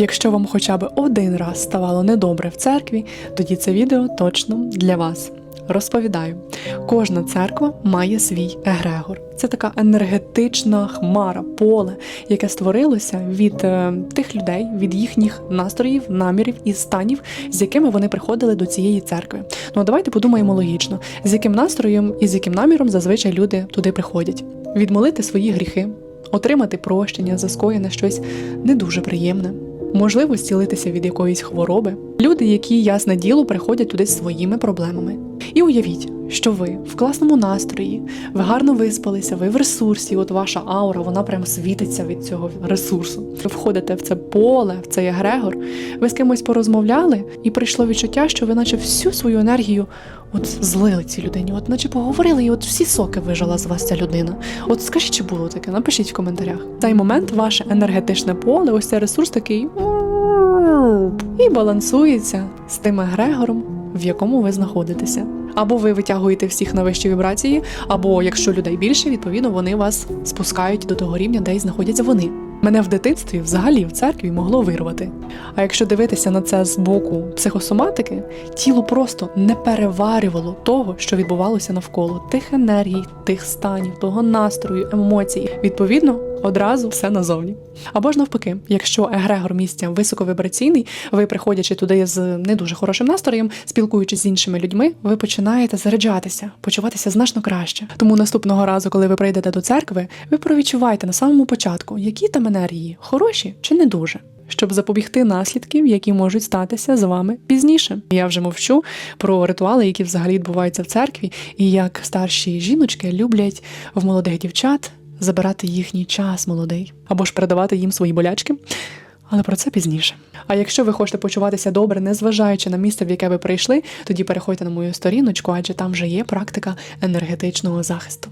Якщо вам хоча б один раз ставало недобре в церкві, тоді це відео точно для вас. Розповідаю, кожна церква має свій егрегор. Це така енергетична хмара, поле, яке створилося від е, тих людей, від їхніх настроїв, намірів і станів, з якими вони приходили до цієї церкви. Ну а давайте подумаємо логічно, з яким настроєм і з яким наміром зазвичай люди туди приходять. Відмолити свої гріхи, отримати прощення за скоєне щось не дуже приємне. Можливо, зцілитися від якоїсь хвороби. Люди, які ясне діло приходять туди своїми проблемами. І уявіть, що ви в класному настрої, ви гарно виспалися, ви в ресурсі, от ваша аура, вона прям світиться від цього ресурсу. Ви входите в це поле, в цей егрегор, ви з кимось порозмовляли, і прийшло відчуття, що ви наче всю свою енергію от злили цій людині, от наче поговорили, і от всі соки вижила з вас ця людина. От скажіть, чи було таке? Напишіть в коментарях. В цей момент ваше енергетичне поле, ось цей ресурс такий і балансується з тим егрегором, в якому ви знаходитеся. Або ви витягуєте всіх на вищі вібрації, або якщо людей більше, відповідно вони вас спускають до того рівня, де й знаходяться вони. Мене в дитинстві взагалі в церкві могло вирвати. А якщо дивитися на це з боку психосоматики, тіло просто не переварювало того, що відбувалося навколо тих енергій, тих станів, того настрою, емоцій. Відповідно, одразу все назовні. Або ж навпаки, якщо егрегор місця високовібраційний, ви приходячи туди з не дуже хорошим настроєм, спілкуючись з іншими людьми, ви починаєте заряджатися, почуватися значно краще. Тому наступного разу, коли ви прийдете до церкви, ви провідчувайте на самому початку, які там енергії, хороші чи не дуже. Щоб запобігти наслідків, які можуть статися з вами пізніше. Я вже мовчу про ритуали, які взагалі відбуваються в церкві, і як старші жіночки люблять в молодих дівчат забирати їхній час молодий або ж передавати їм свої болячки. Але про це пізніше. А якщо ви хочете почуватися добре, незважаючи на місце, в яке ви прийшли, тоді переходьте на мою сторіночку, адже там вже є практика енергетичного захисту.